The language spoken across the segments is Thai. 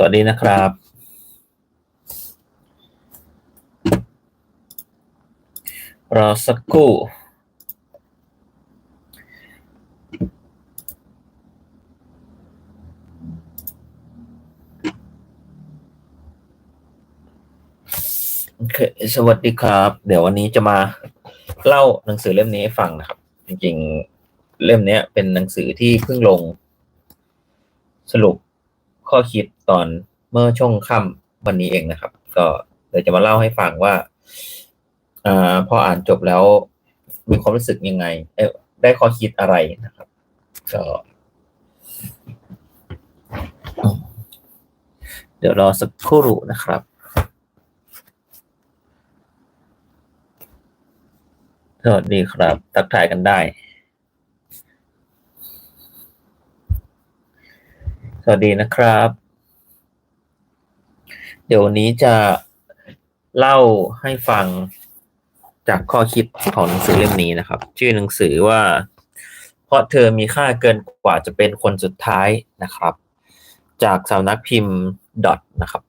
สวัสดีนะครับรอสักครู่โอเคสวัสดีครับ เดี๋ยววันนี้จะมาเล่าหนังสือเล่มนี้ให้ฟังนะครับ จริงๆ เล่มนี้เป็นหนังสือที่เพิ่งลงสรุป ข้อคิดตอนเมื่อช่วงค่ำวันนี้เองนะครับ ก็เดี๋ยวจะมาเล่าให้ฟังว่าอ่าพออ่านจบแล้วมีความรู้สึกยังไงเอได้ข้อคิดอะไรนะครับ ก็เดี๋ยวรอสักครู่นะครับสวัสดีครับ ทักทายกันได้ สวัสดีนะครับ เดี๋ยววันนี้จะเล่าให้ฟังจากข้อคิดของหนังสือเล่มนี้นะครับ ชื่อหนังสือว่า เพราะเธอมีค่าเกินกว่าจะเป็นคนสุดท้ายนะครับ จากสำนักพิมพ์ดอทนะครับ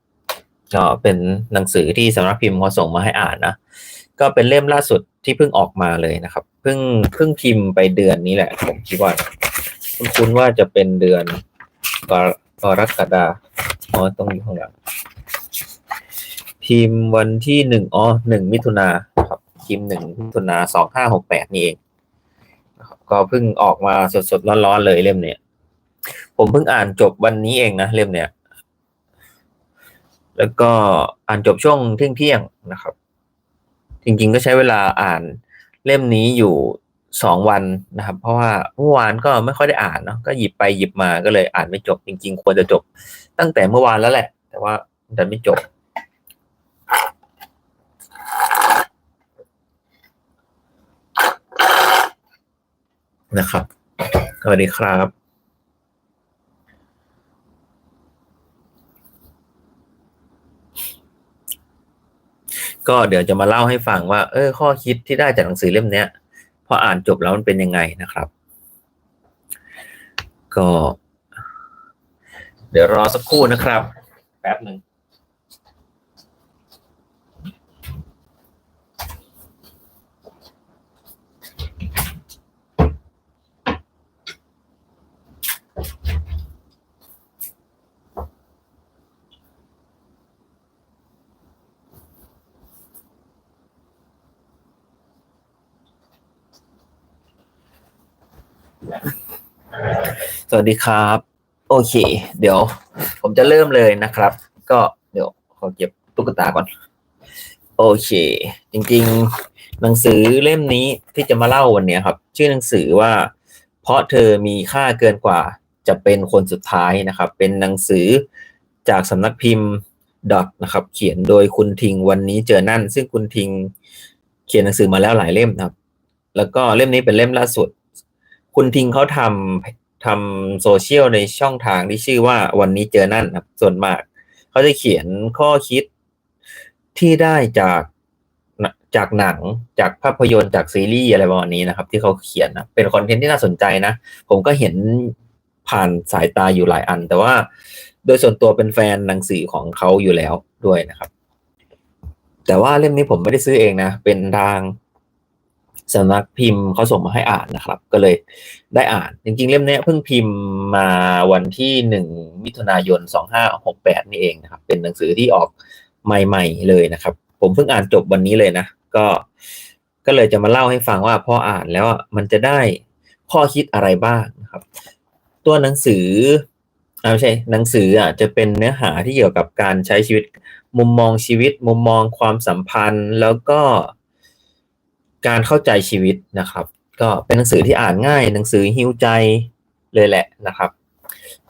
ก็เป็นหนังสือที่สำนักพิมพ์เขาส่งมาให้อ่านนะก็เป็นเล่มล่าสุดที่เพิ่งออกมาเลยนะครับ เพิ่งเพิ่งพิมพ์ไปเดือนนี้แหละ ผมคิดว่า คุณคุณว่าจะเป็นเดือน กรกฎาอ๋อต้องอยู่ข้างหลังพิมพ์วันที่หนึ่งอ๋อหนึ่งมิถุนาครับพิมพ์หนึ่งมิถุนาสองห้าหกแปดนี่เองก็เพิ่งออกมาสดๆร้อนๆเลยเล่มเนี้ยผมเพิ่งอ่านจบวันนี้เองนะเล่มเนี้ยแล้วก็อ่านจบช่วงเที่ยงๆนะครับ จริงๆก็ใช้เวลาอ่านเล่มนี้อยู่ สองวันนะครับ เพราะว่าเมื่อวานก็ไม่ค่อยได้อ่านเนาะก็หยิบไปหยิบมาก็เลยอ่านไม่จบจริง ๆ ควรจะจบ ตั้งแต่เมื่อวานแล้วแหละ แต่ว่าดันไม่จบ นะครับสวัสดีครับก็เดี๋ยวจะมาเล่าให้ฟังว่า เออ ข้อคิดที่ได้จากหนังสือเล่มเนี้ย พออ่านจบแล้วมันเป็นยังไงนะครับ ก็ เดี๋ยวรอสักครู่นะครับ แป๊บหนึ่ง สวัสดีครับ โอเค เดี๋ยว ผมจะเริ่มเลยนะครับ ก็เดี๋ยวขอเก็บตุ๊กตาก่อน โอเค จริงๆ หนังสือเล่มนี้ที่จะมาเล่าวันนี้ครับ ชื่อหนังสือว่า เพราะเธอมีค่าเกินกว่าจะเป็นคนสุดท้ายนะครับ เป็นหนังสือจากสำนักพิมพ์ดอทนะครับ เขียนโดยคุณทิงวันนี้เจอนั่น ซึ่งคุณทิงเขียนหนังสือมาแล้วหลายเล่มนะครับ แล้วก็เล่มนี้เป็นเล่มล่าสุด คุณทิงเขาทำ ทำโซเชียลในช่องทางที่ชื่อว่าวันนี้เจอนั่นครับ ส่วนมาก เขาจะเขียนข้อคิดที่ได้จากจากหนังจากภาพยนตร์จากซีรีส์อะไรประมาณนี้นะครับ ที่เขาเขียนนะเป็นคอนเทนต์ที่น่าสนใจนะ ผมก็เห็นผ่านสายตาอยู่หลายอัน แต่ว่าโดยส่วนตัวเป็นแฟนหนังสือของเขาอยู่แล้วด้วยนะครับ แต่ว่าเล่มนี้ผมไม่ได้ซื้อเองนะ เป็นทาง สำนักพิมพ์เขาส่งมาให้อ่านนะครับ ก็เลยได้อ่าน จริงๆ เล่มนี้เพิ่งพิมพ์มาวันที่หนึ่งมิถุนายนสองห้าหกแปดนี่เองนะครับ เป็นหนังสือที่ออกใหม่ๆเลยนะครับ ผมเพิ่งอ่านจบวันนี้เลยนะ ก็ก็เลยจะมาเล่าให้ฟังว่าพออ่านแล้วมันจะได้ข้อคิดอะไรบ้างนะครับ ตัวหนังสืออาไม่ใช่หนังสืออะจะเป็นเนื้อหาที่เกี่ยวกับการใช้ชีวิต มุมมองชีวิต มุมมองความสัมพันธ์ แล้วก็ การเข้าใจชีวิตนะครับ ก็เป็นหนังสือที่อ่านง่าย หนังสือฮิวใจเลยแหละนะครับ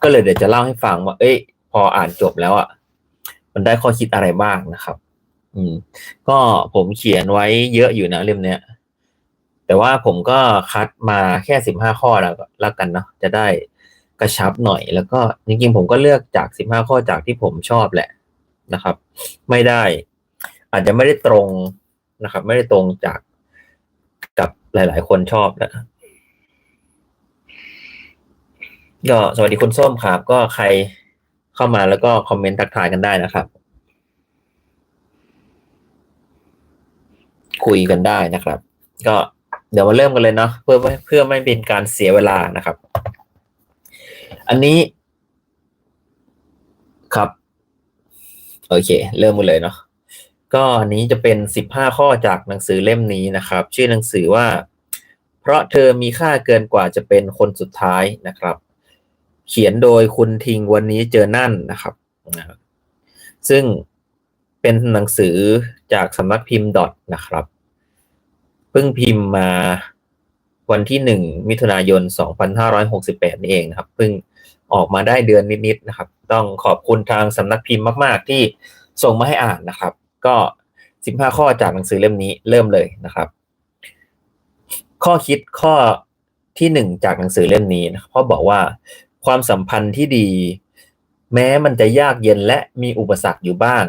ก็เลยเดี๋ยวจะเล่าให้ฟังว่า เอ้ย พออ่านจบแล้วอะมันได้ข้อคิดอะไรบ้างนะครับ อืม ก็ผมเขียนไว้เยอะอยู่นะเล่มเนี้ยแต่ว่าผมก็คัดมาแค่สิบห้าข้อแล้วแล้วกันเนาะจะได้กระชับหน่อย แล้วก็จริงๆผมก็เลือกจากสิบห้าข้อจากที่ผมชอบแหละนะครับ ไม่ได้ อาจจะไม่ได้ตรงนะครับ ไม่ได้ตรงจาก หลาย ๆ คนชอบนะก็สวัสดีคุณส้มครับ ก็ใครเข้ามาแล้วก็คอมเมนต์ทักทายกันได้นะครับ คุยกันได้นะครับ ก็เดี๋ยวมาเริ่มกันเลยเนาะเพื่อเพื่อไม่เป็นการเสียเวลานะครับ อันนี้ครับ โอเค เริ่มกันเลยเนาะ ก็อันนี้จะเป็นสิบห้าข้อจากหนังสือเล่มนี้นะครับ ชื่อหนังสือว่า เพราะเธอมีค่าเกินกว่าจะเป็นคนสุดท้ายนะครับ เขียนโดยคุณทิงวันนี้เจอนั่นนะครับ ซึ่งเป็นหนังสือจากสำนักพิมพ์ดอทนะครับ เพิ่งพิมพ์มาวันที่หนึ่งมิถุนายน 2568 นี่เองนะครับ เพิ่งออกมาได้เดือนนิดๆนะครับ ต้องขอบคุณทางสำนักพิมพ์มาก ๆ ที่ส่งมาให้อ่านนะครับ ก็ 15 ข้อจากหนังสือเล่มนี้เริ่มเลยนะครับ ข้อคิดข้อที่หนึ่งจากหนังสือเล่มนี้นะเขาบอกว่าความสัมพันธ์ที่ดี แม้มันจะยากเย็นและมีอุปสรรคอยู่บ้าง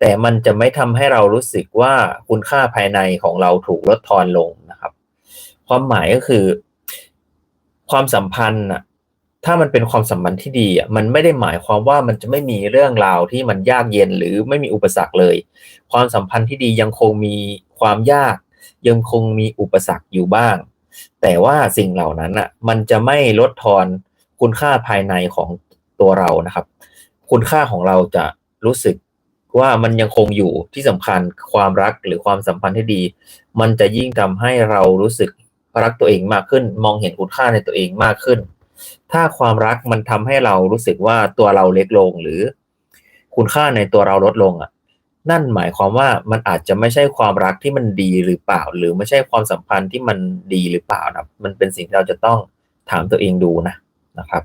แต่มันจะไม่ทำให้เรารู้สึกว่าคุณค่าภายในของเราถูกลดทอนลงนะครับ ความหมายก็คือ ความสัมพันธ์อะ ถ้ามันเป็นความสัมพันธ์ที่ดีอะมันไม่ได้หมายความว่ามันจะไม่มีเรื่องราวที่มันยากเย็นหรือไม่มีอุปสรรคเลย ความสัมพันธ์ที่ดียังคงมีความยาก ยังคงมีอุปสรรคอยู่บ้าง แต่ว่าสิ่งเหล่านั้นอะมันจะไม่ลดทอนคุณค่าภายในของตัวเรานะครับ คุณค่าของเราจะรู้สึกว่ามันยังคงอยู่ที่สำคัญความรักหรือความสัมพันธ์ที่ดี มันจะยิ่งทำให้เรารู้สึกรักตัวเองมากขึ้น มองเห็นคุณค่าในตัวเองมากขึ้น ถ้าความรักมันทำให้เรารู้สึกว่าตัวเราเล็กลงหรือ คุณค่าในตัวเราลดลงอะ นั่นหมายความว่ามันอาจจะไม่ใช่ความรักที่มันดีหรือเปล่า หรือไม่ใช่ความสัมพันธ์ที่มันดีหรือเปล่านะมันเป็นสิ่งที่เราจะต้องถามตัวเองดูนะนะครับ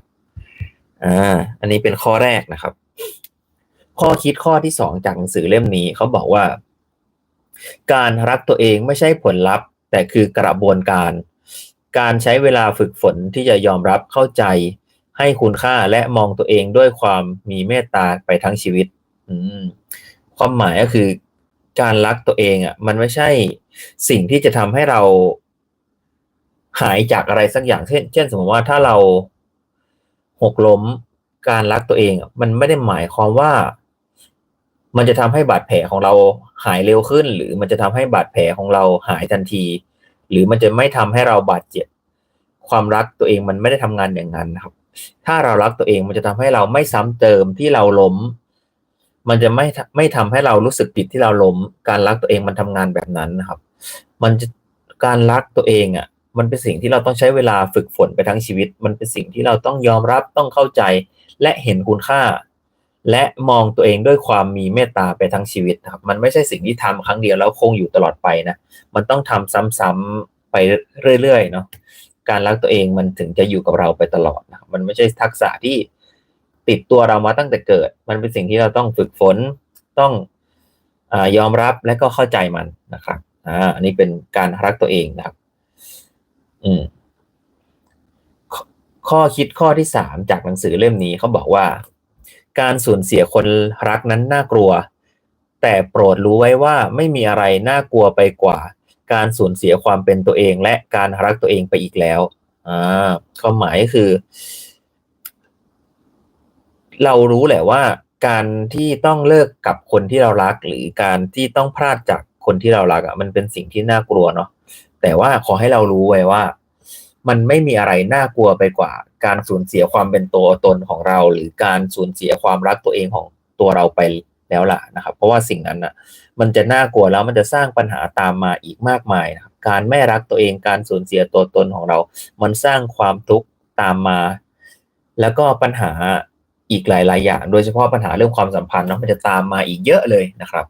อ่าอันนี้เป็นข้อแรกนะครับ ข้อคิดข้อที่สองจากหนังสือเล่มนี้เขาบอกว่า การรักตัวเองไม่ใช่ผลลัพธ์ แต่คือกระบวนการ การใช้เวลาฝึกฝนที่จะยอมรับเข้าใจ ให้คุณค่าและมองตัวเองด้วยความมีเมตตาไปทั้งชีวิตความหมายก็คือ การรักตัวเองอะ มันไม่ใช่สิ่งที่จะทำให้เราหายจากอะไรสักอย่างเช่น เช่น สมมติว่าถ้าเราหกล้มการรักตัวเอง มันไม่ได้หมายความว่า มันจะทำให้บาดแผลของเราหายเร็วขึ้น หรือมันจะทำให้บาดแผลของเราหายทันที หรือมันจะไม่ทำให้เราบาดเจ็บ ความรักตัวเองมันไม่ได้ทำงานอย่างนั้นนะครับ ถ้าเรารักตัวเองมันจะทำให้เราไม่ซ้ำเติมที่เราล้ม มันจะไม่ไม่ทำให้เรารู้สึกผิดที่เราล้ม การรักตัวเองมันทำงานแบบนั้นนะครับ มันจะการรักตัวเองอะ มันเป็นสิ่งที่เราต้องใช้เวลาฝึกฝนไปทั้งชีวิต มันเป็นสิ่งที่เราต้องยอมรับต้องเข้าใจและเห็นคุณค่า และมองตัวเองด้วยความมีเมตตาไปทั้งชีวิตครับ มันไม่ใช่สิ่งที่ทำครั้งเดียวแล้วคงอยู่ตลอดไปนะ มันต้องทำซ้ำๆไปเรื่อยๆเนาะ การรักตัวเองมันถึงจะอยู่กับเราไปตลอดนะมันไม่ใช่ทักษะที่ติดตัวเรามาตั้งแต่เกิด มันเป็นสิ่งที่เราต้องฝึกฝน ต้องอยอมรับและก็เข้าใจมันนะครับ อ่า อันนี้เป็นการรักตัวเองนะครับ อืม ข้อคิดข้อที่สามจากหนังสือเล่มนี้เขาบอกว่า การสูญเสียคนรักนั้นน่ากลัว แต่โปรดรู้ไว้ว่าไม่มีอะไรน่ากลัวไปกว่า การสูญเสียความเป็นตัวเอง และการรักตัวเองไปอีกแล้วอ่าความหมายคือ เรารู้แหละว่า การที่ต้องเลิกกับคนที่เรารัก หรือการที่ต้องพลาดจากคนที่เรารักอะมันเป็นสิ่งที่น่ากลัวเนาะแต่ว่าขอให้เรารู้ไว้ว่า มันไม่มีอะไรน่ากลัวไปกว่า การสูญเสียความเป็นตัวตนของเรา หรือการสูญเสียความรักตัวเองของตัวเราไปแล้วล่ะนะครับ เพราะว่าสิ่งนั้นอะ มันจะน่ากลัวแล้วมันจะสร้างปัญหาตามมาอีกมากมายนะครับ การไม่รักตัวเองการสูญเสียตัวตนของเรา มันสร้างความทุกข์ตามมา แล้วก็ปัญหาอีกหลาย ๆ อย่าง โดยเฉพาะปัญหาเรื่องความสัมพันธ์เนาะมันจะตามมาอีกเยอะเลยนะครับ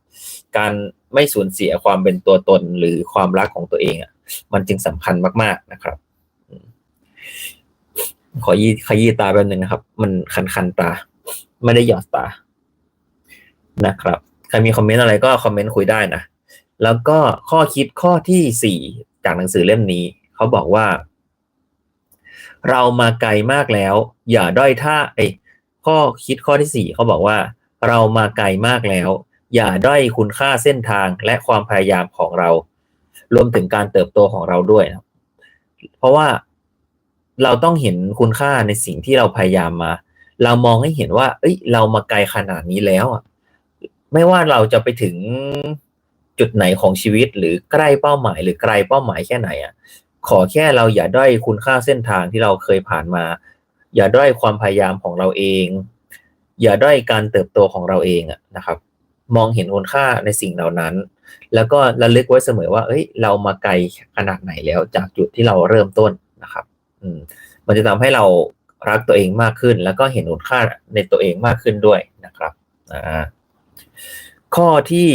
การไม่สูญเสียความเป็นตัวตนหรือความรักของตัวเองอะ มันจึงสำคัญมาก ๆ นะครับ ขอยีขยี้ตาแป๊บนึงนะครับ มันคันคันตา ไม่ได้หยอดตา นะครับ ใครมีคอมเมนต์อะไรก็คอมเมนต์คุยได้นะ แล้วก็ข้อคิดข้อที่สี่จากหนังสือเล่มนี้ เขาบอกว่า เรามาไกลมากแล้ว อย่าด้อยท่าไอ้ข้อคิดข้อที่สี่เขาบอกว่า เรามาไกลมากแล้ว อย่าด้อยคุณค่าเส้นทางและความพยายามของเรา รวมถึงการเติบโตของเราด้วยนะเพราะว่า เราต้องเห็นคุณค่าในสิ่งที่เราพยายามมา เรามองให้เห็นว่า เอ้ย เรามาไกลขนาดนี้แล้วอะไม่ว่าเราจะไปถึงจุดไหนของชีวิตหรือใกล้เป้าหมาย หรือไกลเป้าหมายแค่ไหนอะขอแค่เราอย่าด้อยคุณค่าเส้นทางที่เราเคยผ่านมา อย่าด้อยความพยายามของเราเอง อย่าด้อยการเติบโตของเราเองอะนะครับ มองเห็นคุณค่าในสิ่งเหล่านั้น แล้วก็ระลึกไว้เสมอว่า เอ้ย เรามาไกลขนาดไหนแล้วจากจุดที่เราเริ่มต้นนะครับ มันจะทำให้เรารักตัวเองมากขึ้น แล้วก็เห็นคุณค่าในตัวเองมากขึ้นด้วยนะครับอ่าข้อที่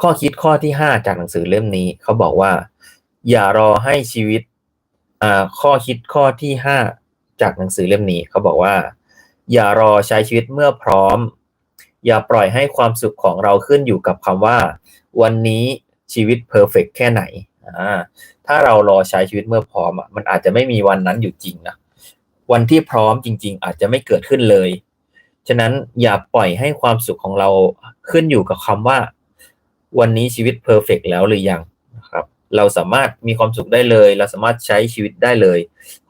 ข้อคิดข้อที่ห้าจากหนังสือเล่มนี้ เขาบอกว่า อย่ารอให้ชีวิตอ่าข้อคิดข้อที่ห้าจากหนังสือเล่มนี้ เขาบอกว่า อย่ารอใช้ชีวิตเมื่อพร้อม อย่าปล่อยให้ความสุขของเราขึ้นอยู่กับคำว่า วันนี้ชีวิตเพอร์เฟกแค่ไหนอ่า ถ้าเรารอใช้ชีวิตเมื่อพร้อมอะมันอาจจะไม่มีวันนั้นอยู่จริงนะวันที่พร้อมจริง ๆ อาจจะไม่เกิดขึ้นเลย ฉะนั้นอย่าปล่อยให้ความสุขของเราขึ้นอยู่กับคำว่า วันนี้ชีวิตเพอร์เฟกแล้วหรือยังนะครับ เราสามารถมีความสุขได้เลย เราสามารถใช้ชีวิตได้เลย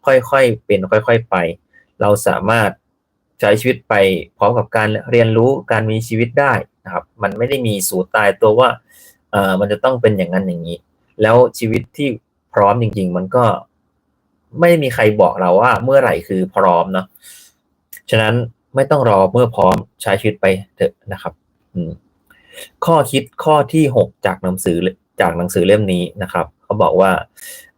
ค่อยๆเป็นค่อย ๆไป เราสามารถใช้ชีวิตไปพร้อมกับการเรียนรู้การมีชีวิตได้นะครับ มันไม่ได้มีสูตรตายตัวว่าเออมันจะต้องเป็นอย่างนั้นอย่างนี้ แล้วชีวิตที่พร้อมจริง ๆ มันก็ไม่มีใครบอกเราว่า เมื่อไหร่คือพร้อมเนาะฉะนั้นไม่ต้องรอเมื่อพร้อมใช้ชีวิตไปเถอะนะครับ อืม ข้อคิดข้อที่หกจากหนังสือจากหนังสือเล่มนี้นะครับเขาบอกว่า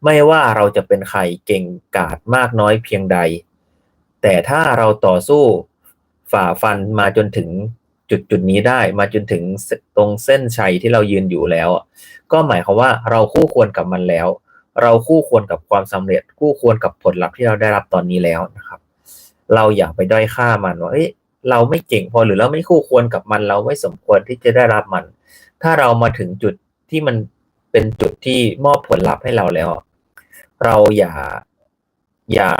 ไม่ว่าเราจะเป็นใครเก่งกาจมากน้อยเพียงใด แต่ถ้าเราต่อสู้ฝ่าฟันมาจนถึง จุดจุดนี้ได้มาจนถึงตรงเส้นชัยที่เรายืนอยู่แล้ว ก็หมายความว่าเราคู่ควรกับมันแล้ว เราคู่ควรกับความสำเร็จ คู่ควรกับผลลัพธ์ที่เราได้รับตอนนี้แล้วนะครับ เราอย่าไปด้อยค่ามันว่าเอ้ยเราไม่เก่งพอหรือเราไม่คู่ควรกับมัน เราไม่สมควรที่จะได้รับมัน ถ้าเรามาถึงจุดที่มันเป็นจุดที่มอบผลลัพธ์ให้เราแล้ว เราอย่าอย่า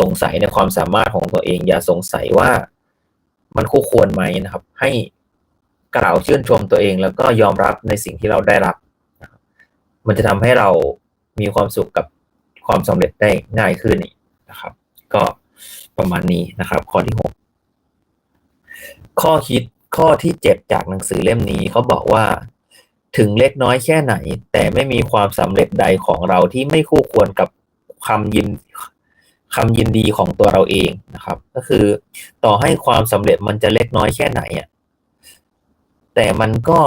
สงสัยในความสามารถของตัวเอง อย่าสงสัยว่า มันคู่ควรไหมนะครับ ให้กล่าวชื่นชมตัวเอง แล้วก็ยอมรับในสิ่งที่เราได้รับ มันจะทำให้เรามีความสุขกับความสำเร็จได้ง่ายขึ้นนี่นะครับ ก็ประมาณนี้นะครับ ข้อที่หกข้อคิดข้อที่เจ็ดจากหนังสือเล่มนี้เขาบอกว่า ถึงเล็กน้อยแค่ไหน แต่ไม่มีความสำเร็จใดของเราที่ไม่คู่ควรกับคำยิน คำยินดีของตัวเราเองนะครับ ก็คือต่อให้ความสำเร็จมันจะเล็กน้อยแค่ไหนอะแต่มันก็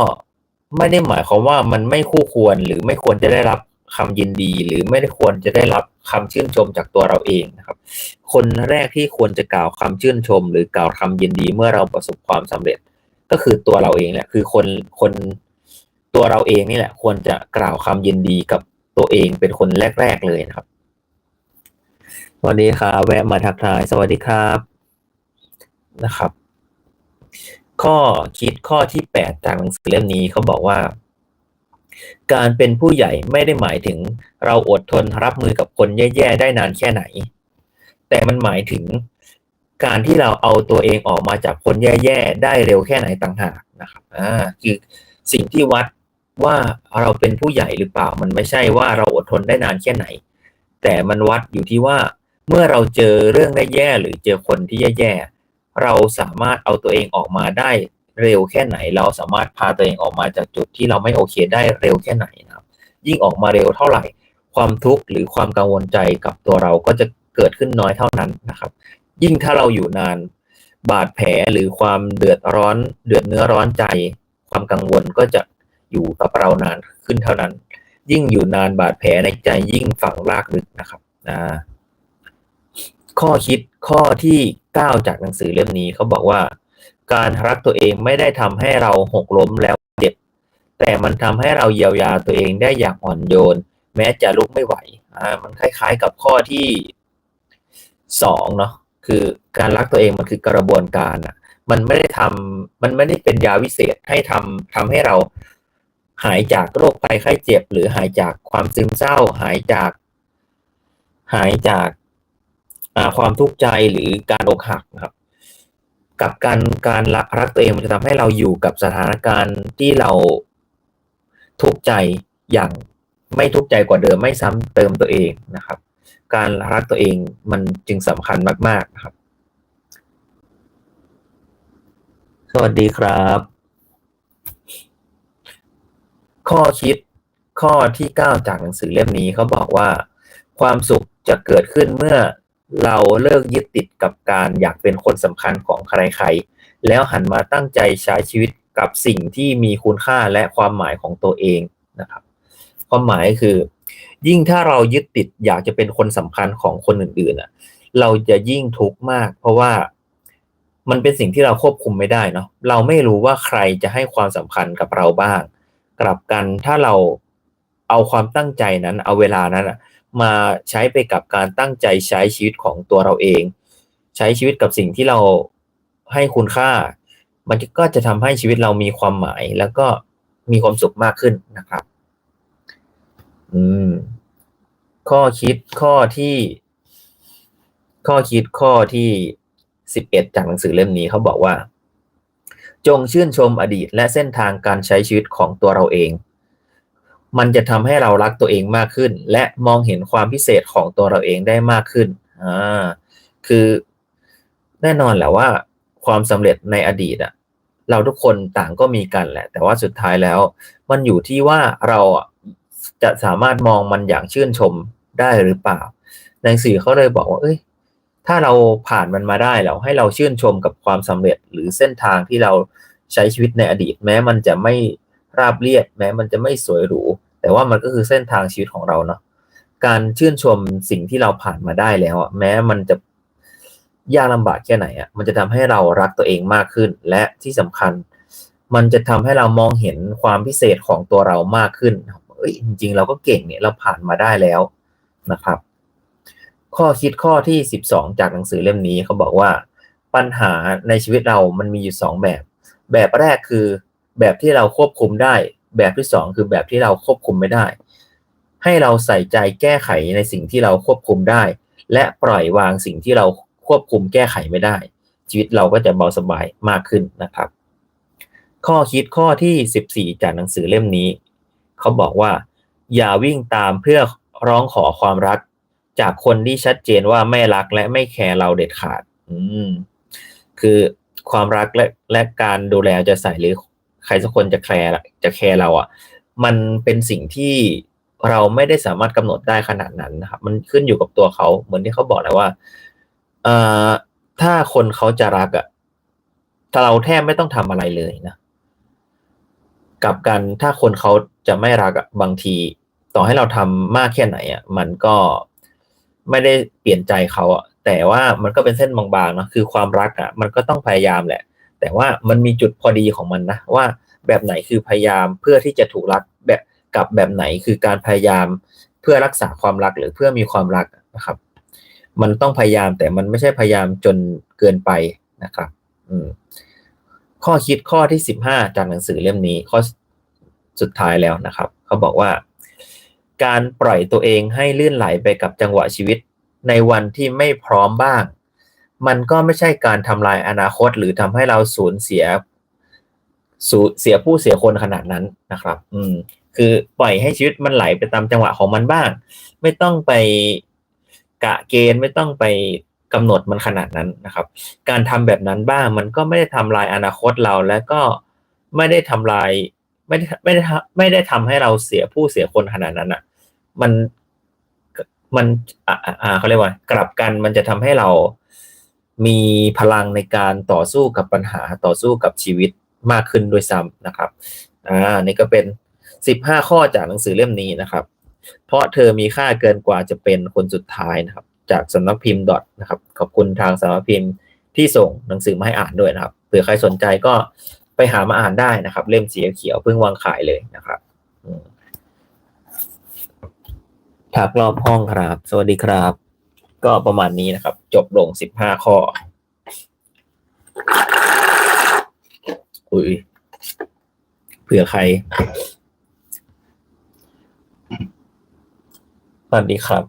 ไม่ได้หมายความว่ามันไม่คู่ควรหรือไม่ควรจะได้รับคำยินดี หรือไม่ได้ควรจะได้รับคำชื่นชมจากตัวเราเองนะครับ คนแรกที่ควรจะกล่าวคำชื่นชม หรือกล่าวคำยินดีเมื่อเราประสบความสำเร็จ ก็คือตัวเราเองแหละคือคนคนตัวเราเองนี่แหละ ควรจะกล่าวคำยินดีกับตัวเองเป็นคนแรก ๆเลยนะครับ วัสดีครับแวะมาทักทาย สวัสดีครับนะครับ ข้อคิดข้อที่แปดจากหนังสือเล่มนี้เขาบอกว่า การเป็นผู้ใหญ่ไม่ได้หมายถึงเราอดทนรับมือกับคนแย่ๆได้นานแค่ไหน แต่มันหมายถึงการที่เราเอาตัวเองออกมาจากคนแย่ๆได้เร็วแค่ไหนต่างหากนะครับอ่าคือสิ่งที่วัดว่าเราเป็นผู้ใหญ่หรือเปล่า มันไม่ใช่ว่าเราอดทนได้นานแค่ไหน แต่มันวัดอยู่ที่ว่า เมื่อเราเจอเรื่องได้แย่หรือเจอคนที่แย่ๆเราสามารถเอาตัวเองออกมาได้เร็วแค่ไหน เราสามารถพาตัวเองออกมาจากจุดที่เราไม่โอเคได้เร็วแค่ไหนนะครับ ยิ่งออกมาเร็วเท่าไหร่ ความทุกข์หรือความกังวลใจกับตัวเราก็จะเกิดขึ้นน้อยเท่านั้นนะครับ ยิ่งถ้าเราอยู่นานบาดแผลหรือความเดือดร้อน เดือดเนื้อร้อนใจ ความกังวลก็จะอยู่กับเรานานขึ้นเท่านั้น ยิ่งอยู่นานบาดแผลในใจยิ่งฝังรากลึกนะครับอ่า ข้อคิดข้อที่เก้าจากหนังสือเล่มนี้เขาบอกว่า การรักตัวเองไม่ได้ทำให้เราหกล้มแล้วเจ็บ แต่มันทำให้เราเยียวยาตัวเองได้อย่างอ่อนโยน แม้จะลุกไม่ไหวอ่ามันคล้าย ๆกับข้อที่สองเนาะคือการรักตัวเองมันคือกระบวนการอะมันไม่ได้ทำมันไม่ได้เป็นยาวิเศษให้ทำทำให้เราหายจากโรคภัยไข้เจ็บ หรือหายจากความซึมเศร้า หายจาก หายจาก ความทุกข์ใจหรือการอกหักนะครับ กับการการรักตัวเองมันจะทำให้เราอยู่กับสถานการณ์ที่เราทุกข์ใจอย่างไม่ทุกข์ใจกว่าเดิมไม่ซ้ำเติมตัวเองนะครับ การรักตัวเองมันจึงสำคัญมากๆนะครับ สวัสดีครับ ข้อคิดข้อที่เก้าจากหนังสือเล่มนี้เขาบอกว่า ความสุขจะเกิดขึ้นเมื่อ เราเลิกยึดติดกับการอยากเป็นคนสำคัญของใครๆ แล้วหันมาตั้งใจใช้ชีวิตกับสิ่งที่มีคุณค่าและความหมายของตัวเองนะครับ ความหมายคือ ยิ่งถ้าเรายึดติดอยากจะเป็นคนสำคัญของคนอื่นๆอะ เราจะยิ่งทุกข์มาก เพราะว่ามันเป็นสิ่งที่เราควบคุมไม่ได้เนาะ เราไม่รู้ว่าใครจะให้ความสำคัญกับเราบ้าง กลับกันถ้าเรา เอาความตั้งใจนั้น เอาเวลานั้นมาใช้ไปกับการตั้งใจใช้ชีวิตของตัวเราเอง ใช้ชีวิตกับสิ่งที่เราให้คุณค่า มันก็จะทำให้ชีวิตเรามีความหมายแล้วก็มีความสุขมากขึ้นนะครับ อืม ข้อคิดข้อที่ ข้อคิดข้อที่สิบเอ็ดจากหนังสือเล่มนี้เขาบอกว่า จงชื่นชมอดีตและเส้นทางการใช้ชีวิตของตัวเราเอง มันจะทำให้เรารักตัวเองมากขึ้น และมองเห็นความพิเศษของตัวเราเองได้มากขึ้นอ่าคือแน่นอนแหละว่า ความสำเร็จในอดีตอะเราทุกคนต่างก็มีกันแหละ แต่ว่าสุดท้ายแล้ว มันอยู่ที่ว่าเราจะสามารถมองมันอย่างชื่นชมได้หรือเปล่าหนังสือเขาเลยบอกว่า เอ้ย ถ้าเราผ่านมันมาได้แล้วให้เราชื่นชมกับความสำเร็จหรือเส้นทางที่เราใช้ชีวิตในอดีต แม้มันจะไม่ราบเรียบแม้มันจะไม่สวยหรู แต่ว่ามันก็คือเส้นทางชีวิตของเราเนาะการชื่นชมสิ่งที่เราผ่านมาได้แล้วอะแม้มันจะยากลำบากแค่ไหนอะมันจะทำให้เรารักตัวเองมากขึ้น และที่สำคัญ มันจะทำให้เรามองเห็นความพิเศษของตัวเรามากขึ้นเอ้ยจริง ๆ เราก็เก่งเนี่ยเราผ่านมาได้แล้วนะครับ ข้อคิดข้อที่ 12 จากหนังสือเล่มนี้เขาบอกว่า ปัญหาในชีวิตเรามันมีอยู่สองแบบ แบบแรกคือ แบบที่เราควบคุมได้ แบบที่สองคือแบบที่เราควบคุมไม่ได้ ให้เราใส่ใจแก้ไขในสิ่งที่เราควบคุมได้ และปล่อยวางสิ่งที่เราควบคุมแก้ไขไม่ได้ ชีวิตเราก็จะเบาสบายมากขึ้นนะครับ ข้อคิดข้อที่ 14 จากหนังสือเล่มนี้ เขาบอกว่า อย่าวิ่งตามเพื่อร้องขอความรัก จากคนที่ชัดเจนว่าไม่รักและไม่แคร์เราเด็ดขาด อืมคือความรักและและการดูแลจะใส่หรือ ใครสักคนจะแคร์จะแคร์เราอะ มันเป็นสิ่งที่เราไม่ได้สามารถกำหนดได้ขนาดนั้นนะครับ มันขึ้นอยู่กับตัวเขาเหมือนที่เขาบอกแล้วว่าเอ่อถ้าคนเขาจะรักอะถ้าเราแทบไม่ต้องทำอะไรเลยนะกับกันถ้าคนเขาจะไม่รักอะบางที ต่อให้เราทำมากแค่ไหนอะ มันก็ไม่ได้เปลี่ยนใจเขาอะแต่ว่ามันก็เป็นเส้นบางๆนะคือความรักอะ มันก็ต้องพยายามแหละ แต่ว่ามันมีจุดพอดีของมันนะว่าแบบไหนคือพยายามเพื่อที่จะถูกรักแบบกับแบบไหนคือการพยายามเพื่อรักษาความรักหรือเพื่อมีความรักนะครับ มันต้องพยายามแต่มันไม่ใช่พยายามจนเกินไปนะครับ อืมข้อคิดข้อที่สิบห้าจากหนังสือเล่มนี้ข้อสุดท้ายแล้วนะครับ เขาบอกว่า การปล่อยตัวเองให้ลื่นไหลไปกับจังหวะชีวิต ในวันที่ไม่พร้อมบ้าง มันก็ไม่ใช่การทำลายอนาคต หรือทำให้เราสูญเสียสูญเสียผู้เสียคนขนาดนั้นนะครับ อืม คือปล่อยให้ชีวิตมันไหลไปตามจังหวะของมันบ้าง ไม่ต้องไปกะเกณฑ์ไม่ต้องไปกำหนดมันขนาดนั้นนะครับ การทำแบบนั้นบ้างมันก็ไม่ได้ทำลายอนาคตเราและก็ไม่ได้ทำลายไม่ได้ไม่ได้ไม่ได้ทำให้เราเสียผู้เสียคนขนาดนั้นอะ มันมันอ่าอ่าเขาเรียกว่ากลับกันมันจะทำให้เรา มีพลังในการต่อสู้กับปัญหาต่อสู้กับชีวิตมากขึ้นด้วยซ้ำนะครับ อ่า นี่ก็เป็นสิบห้าข้อจากหนังสือเล่มนี้นะครับ เพราะเธอมีค่าเกินกว่าจะเป็นคนสุดท้ายนะครับ จากสำนักพิมพ์ดอทนะครับ ขอบคุณทางสำนักพิมพ์ที่ส่งหนังสือมาให้อ่านด้วยนะครับ เผื่อใครสนใจก็ไปหามาอ่านได้นะครับ เล่มสีเขียวเพิ่งวางขายเลยนะครับทักรอบห้องครับ สวัสดีครับ ก็ประมาณนี้นะครับ จบลงสิบห้าข้อ อุ้ยเผื่อใคร สวัสดีครับ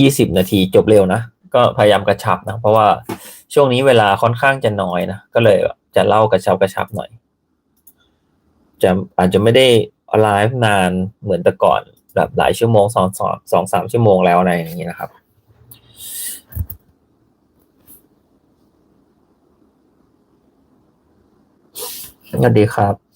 ยี่สิบนาทีจบเร็วนะ ก็พยายามกระชับนะ เพราะว่าช่วงนี้เวลาค่อนข้างจะน้อยนะ ก็เลยจะเล่ากระชับกระชับหน่อย จะอาจจะไม่ได้ไลฟ์นานเหมือนแต่ก่อนแบบหลายชั่วโมงสองสองสองสามชั่วโมงแล้วอะไรอย่างนี้นะครับ สวัสดีครับ